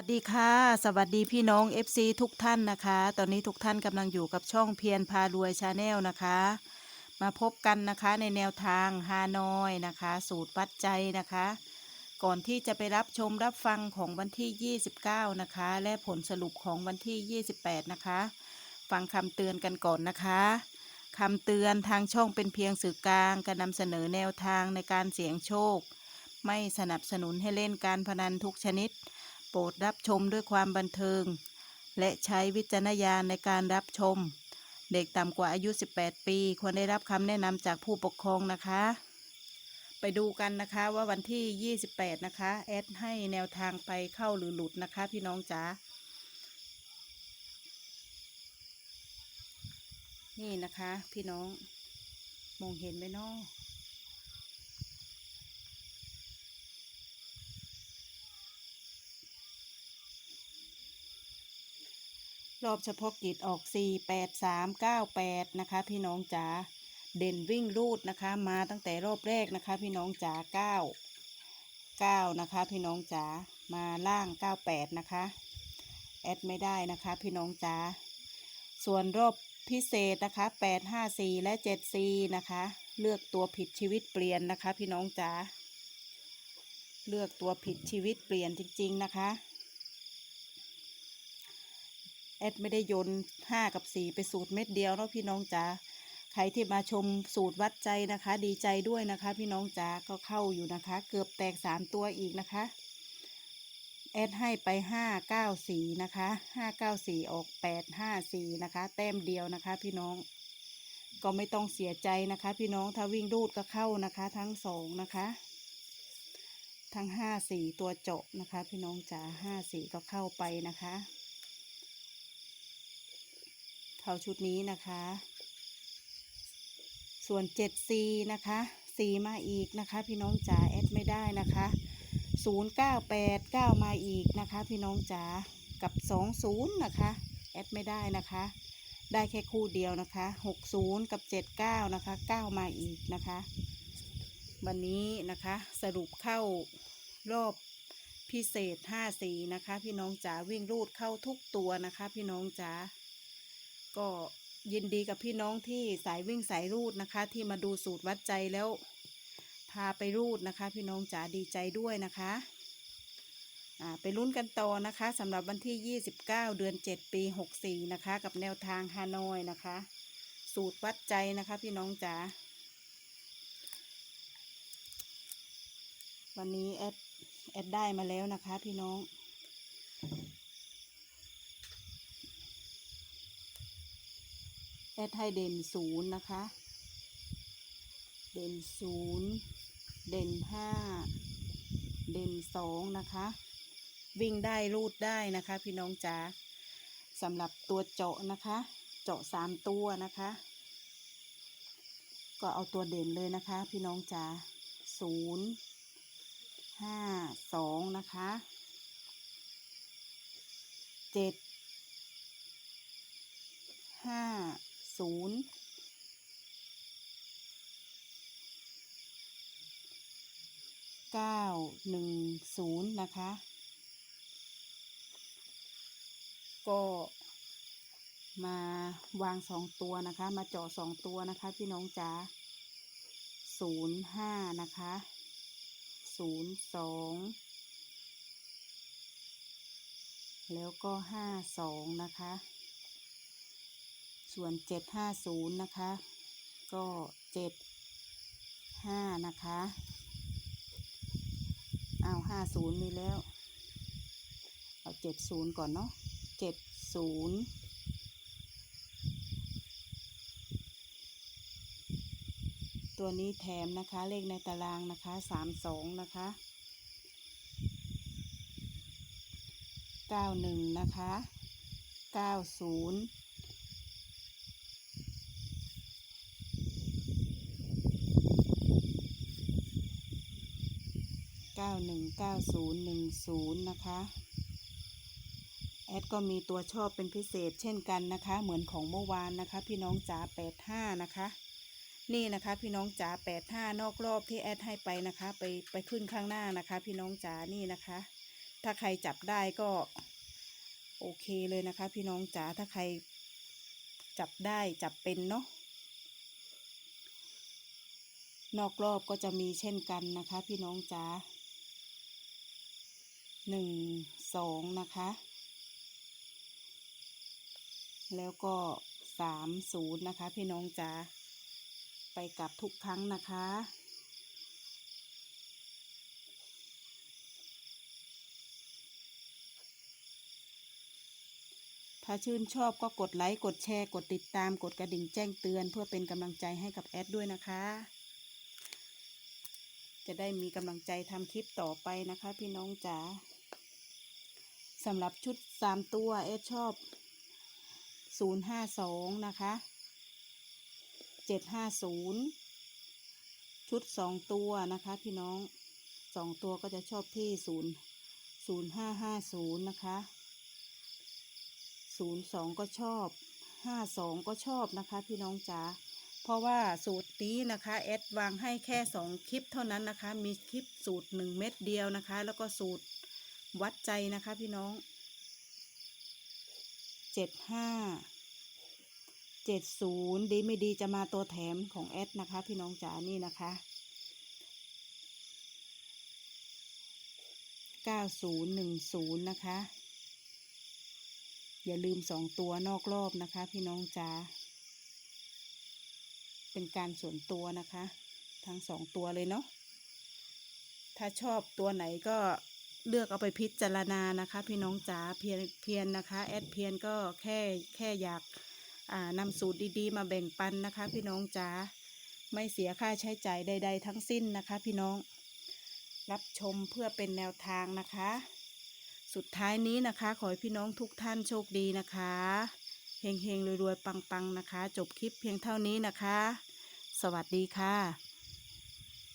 วัสดีค่ะ สวัสดีพี่น้อง FC ทุกท่านนะคะ ตอนนี้ทุกท่านกำลังอยู่กับช่องเพียรพารวยชาแนลนะคะ มาพบกันนะคะในแนวทางฮานอยนะคะ สูตรวัดใจนะคะ ก่อนที่จะไปรับชมรับฟังของวันที่ 29 นะคะ และผลสรุปของวันที่ 28 นะคะ ฟังคำเตือนกันก่อนนะคะคำเตือนทางช่องเป็นเพียงสื่อกลางการนำเสนอแนวทางในการเสี่ยงโชค ไม่สนับสนุนให้เล่นการพนันทุกชนิด โปรดรับชมด้วยความบันเทิง และใช้วิจารณญาณในการรับชม เด็กต่ำกว่าอายุ 18 ปี ควรได้รับคำแนะนำจากผู้ปกครองนะคะ ไปดูกันนะคะว่าวันที่ 28 นะคะ แอดให้แนวทางไปเข้าหรือหลุดนะคะ พี่น้องจ๋านี่นะคะ พี่น้องมองเห็นไหมเนาะ อบเฉพาะกิจออก 4 8 3 9 8 นะคะ พี่น้องจ๋า เด่นวิ่งรูดนะคะ มาตั้งแต่รอบแรกนะคะ พี่น้องจ๋า 9 9 นะคะ พี่น้องจ๋า มาล่าง 98 นะคะ แอดไม่ได้นะคะ พี่น้องจ๋า ส่วนรอบพิเศษนะคะ 8 5 4 และ 7 4 นะคะ เลือกตัวผิดชีวิตเปลี่ยนนะคะ พี่น้องจ๋า เลือกตัวผิดชีวิตเปลี่ยนจริง ๆ นะคะ แอดไม่ได้โยนห้ากับสี่ไปสูตรเม็ดเดียวเนาะพี่น้องจ๋าใครที่มาชมสูตรวัดใจนะคะ ดีใจด้วยนะคะ พี่น้องจ๋าก็เข้าอยู่นะคะ เกือบแตกสามตัวอีกนะคะแอดให้ไปห้าเก้าสี่นะคะห้าเก้าสี่ออกแปดห้าสี่นะคะ แต้มเดียวนะคะ พี่น้อง ก็ไม่ต้องเสียใจนะคะ พี่น้องถ้าวิ่งรูดก็เข้านะคะ ทั้งสองนะคะ ทั้งห้าสี่ตัวเจาะนะคะ พี่น้องจ๋าห้าสี่ก็เข้าไปนะคะ เข้าชุดนี้นะคะ ส่วน 7C นะคะ C มาอีกนะคะ พี่น้องจ๋าแอดไม่ได้นะคะ 098 9 มาอีกนะคะ พี่น้องจ๋ากับ 20 นะคะแอดไม่ได้นะคะ ได้แค่คู่เดียวนะคะ 60 กับ 79 นะคะ 9 มาอีกนะคะ วันนี้นะคะสรุปเข้ารอบพิเศษ5 4นะคะ พี่น้องจ๋าวิ่งรูดเข้าทุกตัวนะคะ พี่น้องจ๋า ก็ยินดีกับพี่น้องที่สายวิ่งสายรูดนะคะ ที่มาดูสูตรวัดใจแล้ว พาไปรูดนะคะ พี่น้องจ๋าดีใจด้วยนะคะไปลุ้นกันต่อนะคะสำหรับวันที่ 29 เดือน 7 ปี 64 นะคะ กับแนวทางฮานอยนะคะ สูตรวัดใจนะคะ พี่น้องจ๋าวันนี้แอดแอดได้มาแล้วนะคะ พี่น้อง แอดให้เด่นศูนย์นะคะ เด่นศูนย์เด่นห้าเด่นสองนะคะ วิ่งได้รูดได้นะคะ พี่น้องจ๋าสำหรับตัวเจาะนะคะ เจาะสามตัวนะคะ ก็เอาตัวเด่นเลยนะคะ พี่น้องจ๋าศูนย์ห้าสองนะคะเจ็ดห้า ศูนย์เก้าหนึ่งศูนย์นะคะ ก็มาวางสองตัวนะคะ มาเจาะสองตัวนะคะ พี่น้องจ๋าศูนย์ห้านะคะศูนย์สองแล้วก็ห้าสองนะคะ ส่วนเจ็ดห้าศูนย์นะคะ ก็เจ็ดห้านะคะเอาห้าศูนย์มีแล้ว เอาเจ็ดศูนย์ก่อนเนาะเจ็ดศูนย์ตัวนี้แถมนะคะ เลขในตารางนะคะสามสองนะคะเก้าหนึ่งนะคะเก้าศูนย์ เก้าหนึ่งเก้าศูนย์หนึ่งศูนย์นะคะ แอดก็มีตัวชอบเป็นพิเศษเช่นกันนะคะ เหมือนของเมื่อวานนะคะ พี่น้องจ๋าแปดห้านะคะ นี่นะคะพี่น้องจ๋าแปดห้านอกรอบที่แอดให้ไปนะคะ ไปไปขึ้นข้างหน้านะคะ พี่น้องจ๋านี่นะคะ ถ้าใครจับได้ก็โอเคเลยนะคะ พี่น้องจ๋าถ้าใครจับได้จับเป็นเนาะนอกรอบก็จะมีเช่นกันนะคะ พี่น้องจ๋า หนึ่งสองนะคะ แล้วก็สามศูนย์นะคะ พี่น้องจ๋าไปกลับทุกครั้งนะคะถ้าชื่นชอบก็กดไลค์กดแชร์ กดติดตามกดกระดิ่งแจ้งเตือน เพื่อเป็นกำลังใจให้กับแอดด้วยนะคะ จะได้มีกำลังใจทำคลิปต่อไปนะคะ พี่น้องจ๋า สำหรับชุดสามตัวแอดชอบศูนย์ห้าสองนะคะเจ็ดห้าศูนย์ชุดสองตัวนะคะพี่น้องสองตัวก็จะชอบที่ศูนย์ศูนย์ห้าห้าศูนย์นะคะศูนย์สองก็ชอบห้าสองก็ชอบนะคะพี่น้องจ๋าเพราะว่าสูตรนี้นะคะแอดวางให้แค่สองคลิปเท่านั้นนะคะ มีคลิปสูตรหนึ่งเม็ดเดียวนะคะ แล้วก็สูตร วัดใจนะคะพี่น้องเจ็ดห้าเจ็ดศูนย์ดีไม่ดีจะมาตัวแถมของแอดนะคะ พี่น้องจ๋านี่นะคะเก้าศูนย์หนึ่งศูนย์นะคะ อย่าลืมสองตัวนอกรอบนะคะ พี่น้องจ๋าเป็นการส่วนตัวนะคะ ทั้งสองตัวเลยเนาะถ้าชอบตัวไหนก็ เลือกเอาไปพิจารณานะคะ พี่น้องจ๋าเพียนเพียนนะคะแอดเพียนก็แค่แค่อยากอ่านำสูตรดีๆ มาแบ่งปันนะคะ พี่น้องจ๋าไม่เสียค่าใช้จ่ายใด ๆ ทั้งสิ้นนะคะ พี่น้องรับชมเพื่อเป็นแนวทางนะคะ สุดท้ายนี้นะคะ ขอให้พี่น้องทุกท่านโชคดีนะคะเฮงๆรวยๆปังๆนะคะ จบคลิปเพียงเท่านี้นะคะ สวัสดีค่ะ